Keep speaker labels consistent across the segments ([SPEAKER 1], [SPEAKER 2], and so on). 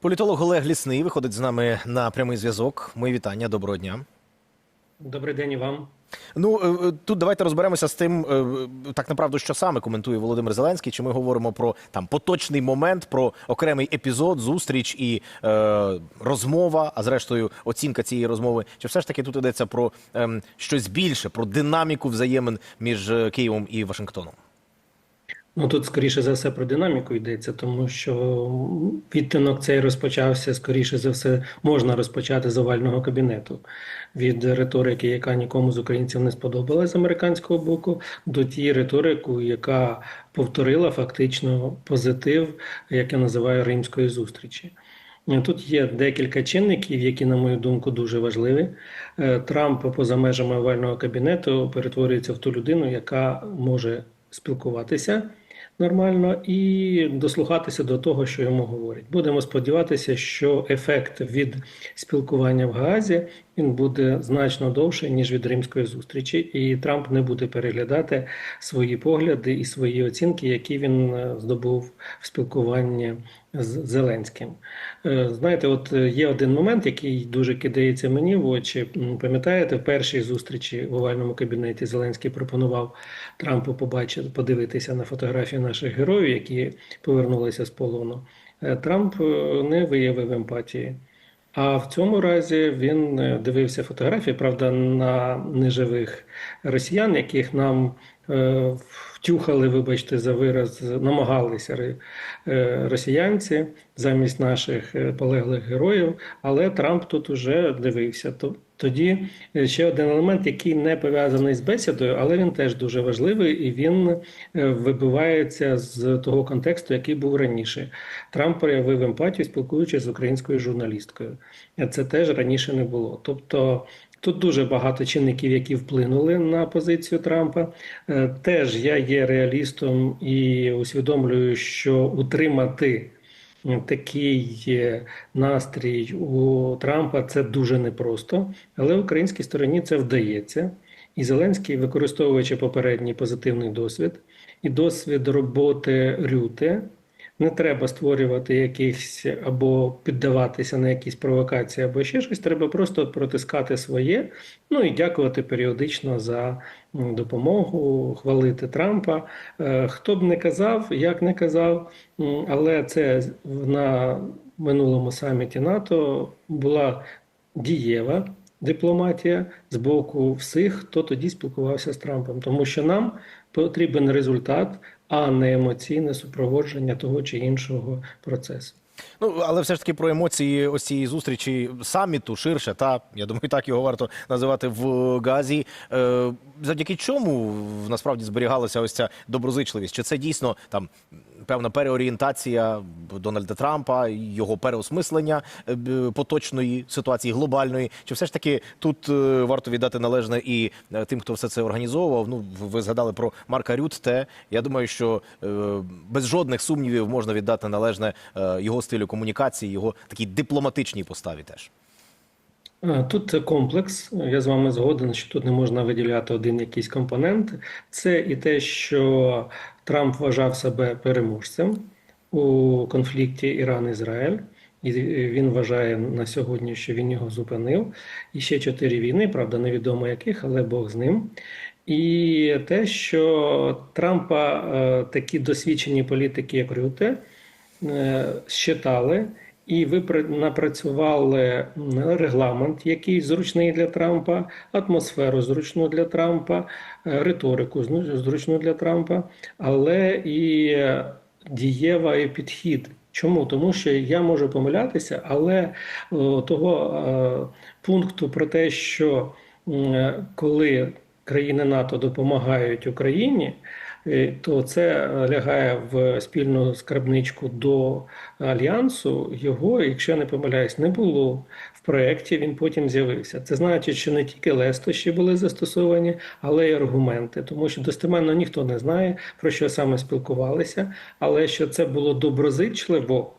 [SPEAKER 1] Політолог Олег Лісний виходить з нами на прямий зв'язок. Мої вітання, доброго дня.
[SPEAKER 2] Добрий день і вам.
[SPEAKER 1] Ну е, е, тут давайте розберемося з тим, е, е, так направду, що саме коментує Володимир Зеленський. Чи ми говоримо про там поточний момент, про окремий епізод, зустріч і е, розмова, а зрештою оцінка цієї розмови. Чи все ж таки тут йдеться про ем, щось більше, про динаміку взаємин між е, Києвом і Вашингтоном?
[SPEAKER 2] Ну тут скоріше за все про динаміку йдеться, тому що відтинок цей розпочався скоріше за все можна розпочати з овального кабінету від риторики, яка нікому з українців не сподобалась з американського боку, до тієї риторики, яка повторила фактично позитив, як я називаю римської зустрічі. Тут є декілька чинників, які, на мою думку, дуже важливі. Е, Трамп поза межами овального кабінету перетворюється в ту людину, яка може спілкуватися нормально і дослухатися до того, що йому говорять. Будемо сподіватися, що ефект від спілкування в Гаазі він буде значно довший, ніж від римської зустрічі, і Трамп не буде переглядати свої погляди і свої оцінки, які він е, здобув в спілкуванні з Зеленським. Е, Знаєте, от е, є один момент, який дуже кидається мені в очі. Пам'ятаєте, в першій зустрічі в овальному кабінеті Зеленський пропонував Трампу побачити, подивитися на фотографії наших героїв, які повернулися з полону. Е, Трамп не виявив емпатії. А в цьому разі він дивився фотографії, правда, на неживих росіян, яких нам втюхали, вибачте, за вираз, намагалися е, росіянці замість наших е, полеглих героїв. Але Трамп тут уже дивився. То- Тоді е, ще один елемент, який не пов'язаний з бесідою, але він теж дуже важливий і він е, вибивається з того контексту, який був раніше. Трамп проявив емпатію, спілкуючись з українською журналісткою. Це теж раніше не було. Тобто тут дуже багато чинників, які вплинули на позицію Трампа. Е, Теж я є реалістом і усвідомлюю, що утримати. Такий е, настрій у Трампа це дуже непросто, але українській стороні це вдається. І Зеленський, використовуючи попередній позитивний досвід і досвід роботи Рюте, не треба створювати якихось або піддаватися на якісь провокації, або ще щось. Треба просто протискати своє. Ну і дякувати періодично за допомогу, хвалити Трампа. Е, Хто б не казав, як не казав, але це на минулому саміті НАТО була дієва дипломатія з боку всіх, хто тоді спілкувався з Трампом, тому що нам потрібен результат, а не емоційне супроводження того чи іншого процесу.
[SPEAKER 1] Ну але все ж таки про емоції ось цієї зустрічі саміту ширше. Та я думаю, так його варто називати в Газі. Е, завдяки чому насправді зберігалася ось ця доброзичливість? Чи це дійсно там певна переорієнтація Дональда Трампа, його переосмислення е, поточної ситуації глобальної? Чи все ж таки тут е, варто віддати належне і е, тим, хто все це організовував? Ну ви згадали про Марка Рютте. Я думаю, що без жодних сумнівів можна віддати належне його стилю комунікації, його такій дипломатичній поставі теж.
[SPEAKER 2] Тут комплекс. Я з вами згоден, що тут не можна виділяти один якийсь компонент. Це і те, що Трамп вважав себе переможцем у конфлікті Іран-Ізраїль. І він вважає на сьогодні, що він його зупинив. І ще чотири війни, правда, невідомо яких, але Бог з ним. І те, що Трампа е, такі досвідчені політики, як Рюте, е, считали і випра- напрацювали регламент, який зручний для Трампа, атмосферу зручну для Трампа, е, риторику зручну для Трампа, але і е, дієвий підхід. Чому? Тому що я можу помилятися, але того е, пункту про те, що коли країни НАТО допомагають Україні, е, то це лягає в спільну скарбничку до альянсу. Його, якщо я не помиляюсь, не було в проєкті. Він потім з'явився. Це значить, що не тільки лестощі були застосовані, але й аргументи, тому що достеменно ніхто не знає про що саме спілкувалися, але що це було доброзичливо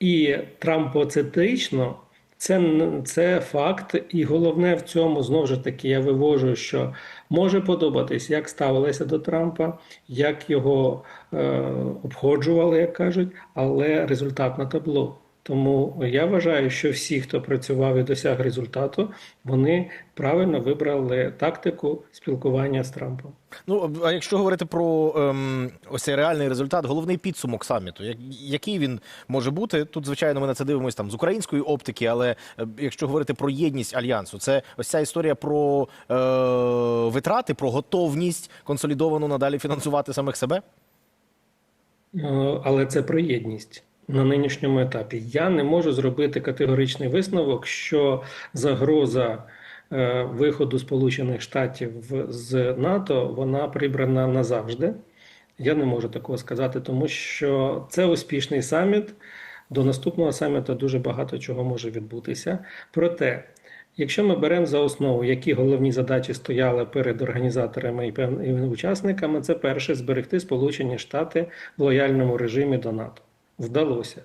[SPEAKER 2] і трампоцентрично. Це, це факт, і головне в цьому знову ж таки я вивожу, що може подобатись, як ставилися до Трампа, як його е, обходжували, як кажуть, але результат на табло. Тому я вважаю, що всі, хто працював і досяг результату, вони правильно вибрали тактику спілкування з Трампом.
[SPEAKER 1] Ну, а якщо говорити про ем, ось цей реальний результат, головний підсумок саміту, як, який він може бути? Тут, звичайно, ми на це дивимося там з української оптики, але е, якщо говорити про єдність альянсу, це ось ця історія про е, витрати, про готовність консолідовану надалі фінансувати самих себе.
[SPEAKER 2] Е, Але це про єдність на нинішньому етапі. Я не можу зробити категоричний висновок, що загроза е, виходу Сполучених Штатів з НАТО вона прибрана назавжди. Я не можу такого сказати, тому що це успішний саміт. До наступного саміту дуже багато чого може відбутися. Проте, якщо ми беремо за основу, які головні задачі стояли перед організаторами і учасниками, це перше зберегти Сполучені Штати в лояльному режимі до НАТО. Вдалося.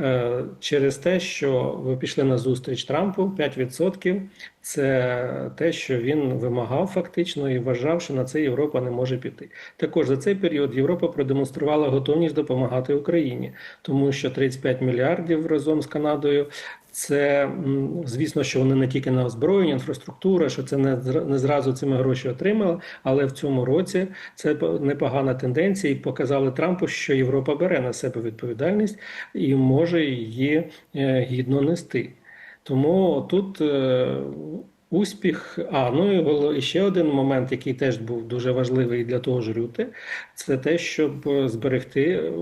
[SPEAKER 2] Е, Через те, що ви пішли на зустріч Трампу, 5% – це те, що він вимагав фактично і вважав, що на це Європа не може піти. Також за цей період Європа продемонструвала готовність допомагати Україні, тому що 35 мільярдів разом з Канадою. Це звісно, що вони не тільки на озброєння, інфраструктура, що це не не зразу цими гроші отримали, але в цьому році це непогана тенденція, і показали Трампу, що Європа бере на себе відповідальність і може її е, гідно нести. Тому тут е, успіх. А ну і ще один момент, який теж був дуже важливий для того ж Рюте, це те, щоб е, зберегти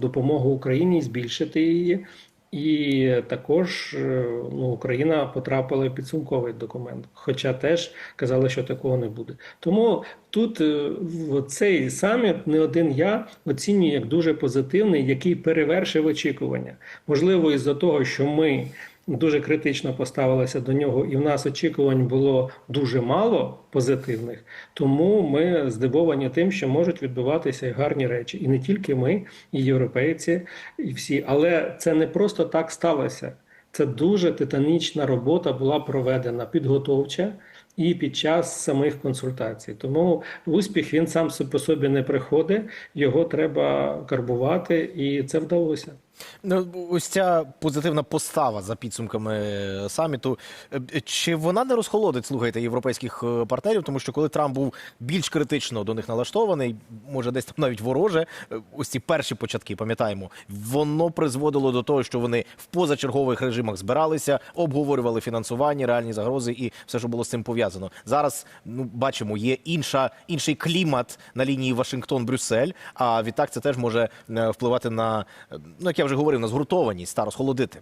[SPEAKER 2] допомогу Україні і збільшити її. І також е, ну, Україна потрапила в підсумковий документ, хоча теж казали, що такого не буде. Тому тут е, в цей саміт не один я оцінюю як дуже позитивний, який перевершив очікування. Можливо, із-за того, що ми дуже критично поставилися до нього, і в нас очікувань було дуже мало позитивних. Тому ми здивовані тим, що можуть відбуватися і гарні речі, і не тільки ми, і європейці, і всі. Але це не просто так сталося. Це дуже титанічна робота була проведена, підготовча і під час самих консультацій. Тому успіх він сам по собі не приходить, його треба карбувати, і це вдалося.
[SPEAKER 1] Ну, ось ця позитивна постава за підсумками е, саміту. е, Чи вона не розхолодить, слухайте, європейських е, партнерів? Тому що коли Трамп був більш критично до них налаштований, може десь там навіть вороже, е, ось ці перші початки, пам'ятаємо, воно призводило до того, що вони в позачергових режимах збиралися, обговорювали фінансування, реальні загрози і все, що було з цим пов'язано. Зараз ну бачимо, є інша інший клімат на лінії Вашингтон-Брюссель. А відтак це теж може е, впливати на е, ну як я вже говорив, на згуртованість та розхолодити.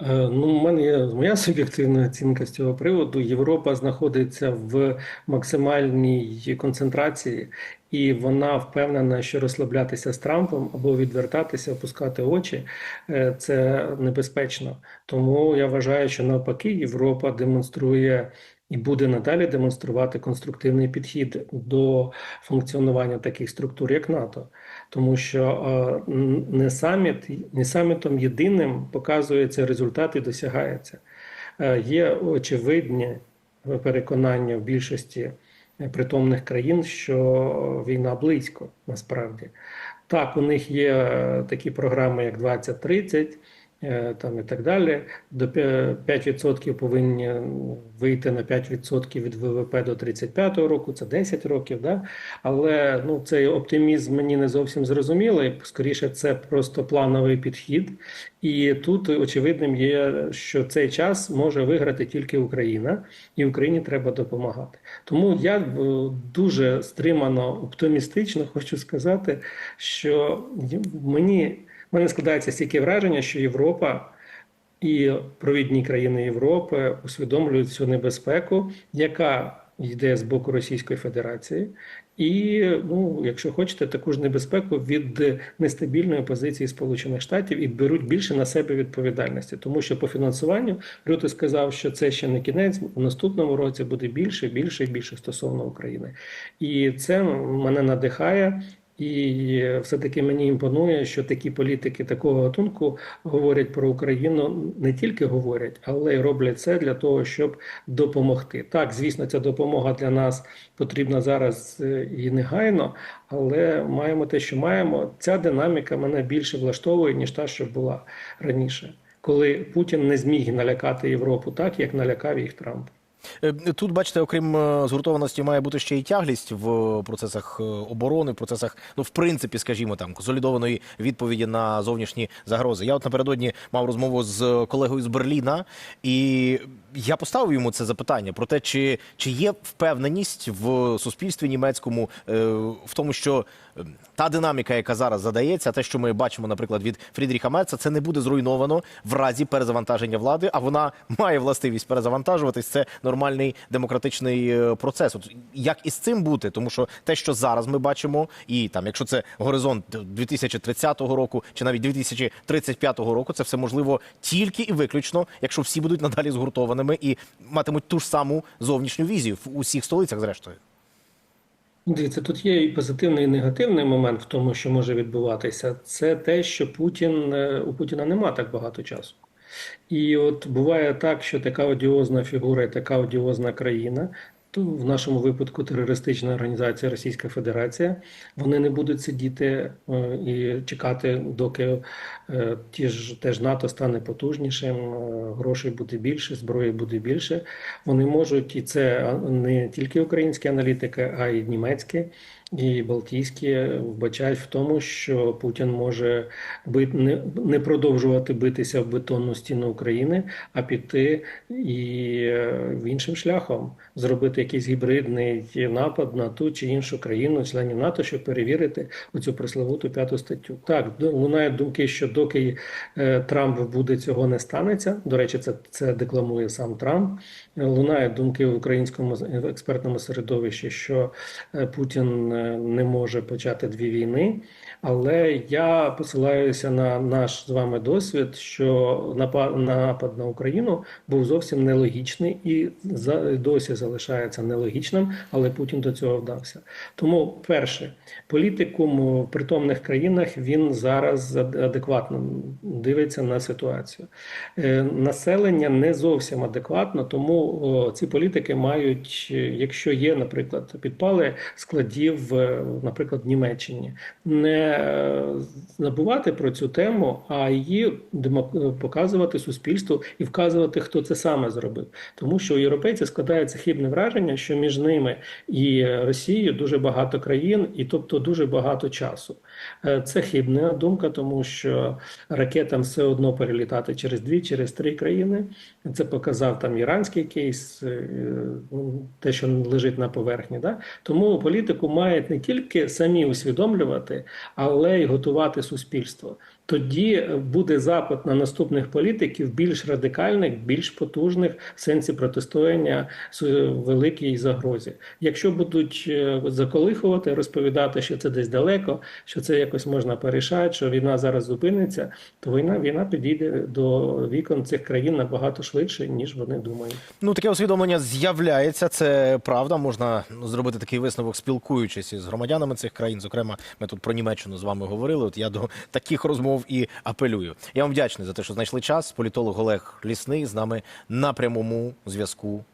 [SPEAKER 2] Е, Ну, у мене є моя суб'єктивна оцінка з цього приводу. Європа знаходиться в максимальній концентрації, і вона впевнена, що розслаблятися з Трампом або відвертатися, опускати очі е, це небезпечно. Тому я вважаю, що навпаки, Європа демонструє і буде надалі демонструвати конструктивний підхід до функціонування таких структур, як НАТО. Тому що не саміт, не самітом єдиним показується результат і досягається. Е, Є очевидні переконання в більшості притомних країн, що війна близько насправді. Так, у них є е, такі програми, як 2030, е, там і так далі. До п'я- 5% повинні вийти на 5% від ВВП до 35-го року, це 10 років. Да? Але ну, цей оптимізм мені не зовсім зрозумілий. Скоріше, це просто плановий підхід. І тут очевидним є, що цей час може виграти тільки Україна, і Україні треба допомагати. Тому я е, дуже стримано оптимістично хочу сказати, що мені в мене складається стільки враження, що Європа і провідні країни Європи усвідомлюють цю небезпеку, яка йде з боку Російської Федерації, і, ну, якщо хочете, таку ж небезпеку від нестабільної позиції Сполучених Штатів і беруть більше на себе відповідальності, тому що по фінансуванню Рюте сказав, що це ще не кінець. У наступному році буде більше, більше і більше стосовно України, і це мене надихає. І все-таки мені імпонує, що такі політики такого гатунку говорять про Україну не тільки говорять, але й роблять це для того, щоб допомогти. Так, звісно, ця допомога для нас потрібна зараз е, і негайно, але маємо те, що маємо. Ця динаміка мене більше влаштовує, ніж та, що була раніше, коли Путін не зміг налякати Європу так, як налякав їх Трамп.
[SPEAKER 1] Е, Тут, бачите, окрім е, згуртованості, має бути ще й тяглість в процесах е, оборони, в процесах, ну, в принципі, скажімо, там консолідованої відповіді на зовнішні загрози. Я от напередодні мав розмову з колегою з Берліна, і я поставив йому це запитання про те, чи, чи є впевненість в суспільстві німецькому в тому, що та динаміка, яка зараз задається, те, що ми бачимо, наприклад, від Фрідріха Мерца, це не буде зруйновано в разі перезавантаження влади, а вона має властивість перезавантажуватись. Це нормальний демократичний е, процес. От як із цим бути? Тому що те, що зараз ми бачимо, і там, якщо це горизонт 2030 року чи навіть 2035 року, це все можливо тільки і виключно, якщо всі будуть надалі згуртованими і матимуть ту ж саму зовнішню візію в усіх столицях, зрештою.
[SPEAKER 2] Дивіться, тут є і позитивний, і негативний момент в тому, що може відбуватися. Це те, що Путін е, у Путіна нема так багато часу. І от буває так, що така одіозна фігура і така одіозна країна, в нашому випадку терористична організація Російська Федерація, вони не будуть сидіти е, і чекати, доки е, ті ж теж НАТО стане потужнішим, е, грошей буде більше, зброї буде більше. Вони можуть, і це не тільки українські аналітики, а й німецькі. І Балтійські вбачають в тому, що Путін може бит, не, продовжувати битися в бетонну стіну України, а піти і е, іншим шляхом зробити якийсь гібридний напад на ту чи іншу країну, членів НАТО, щоб перевірити оцю пресловуту п'яту статтю. Так, лунають думки, що доки е, Трамп буде, цього не станеться. До речі, це, це декламує сам Трамп. Лунають думки в українському експертному середовищі, що е, Путін не може почати дві війни. Але я посилаюся на наш з вами досвід, що напа- напад на Україну був зовсім нелогічний і досі залишається нелогічним, але Путін до цього вдався. Тому, перше, політикум в притомних країнах він зараз ад- адекватно дивиться на ситуацію. Е, Населення не зовсім адекватно, тому ці політики мають, е, якщо є, наприклад, підпали складів, е, наприклад, в Німеччині, не е, забувати про цю тему, а її показувати суспільству і вказувати, хто це саме зробив. Тому що у європейців складається хибне враження, що між ними і Росією дуже багато країн, і тобто дуже багато часу. Е, Це хибна думка, тому що ракетам все одно перелітати через дві, через три країни. Це показав там іранський кейс, е, ну, те, що лежить на поверхні. Да? Тому політику мають не тільки самі усвідомлювати, але й готувати суспільство. Тоді буде запит на наступних політиків більш радикальних, більш потужних в сенсі протистояння с- великій загрозі. Якщо будуть е, заколихувати, розповідати, що це десь далеко, що це якось можна порішати, що війна зараз зупиниться, то війна війна підійде до вікон цих країн набагато швидше, ніж вони думають.
[SPEAKER 1] Ну, таке усвідомлення з'являється. Це правда. Можна ну, зробити такий висновок, спілкуючись із громадянами цих країн. Зокрема, ми тут про Німеччину з вами говорили. От я до таких розмов і апелюю. Я вам вдячний за те, що знайшли час. Політолог Олег Лісний з нами на прямому зв'язку.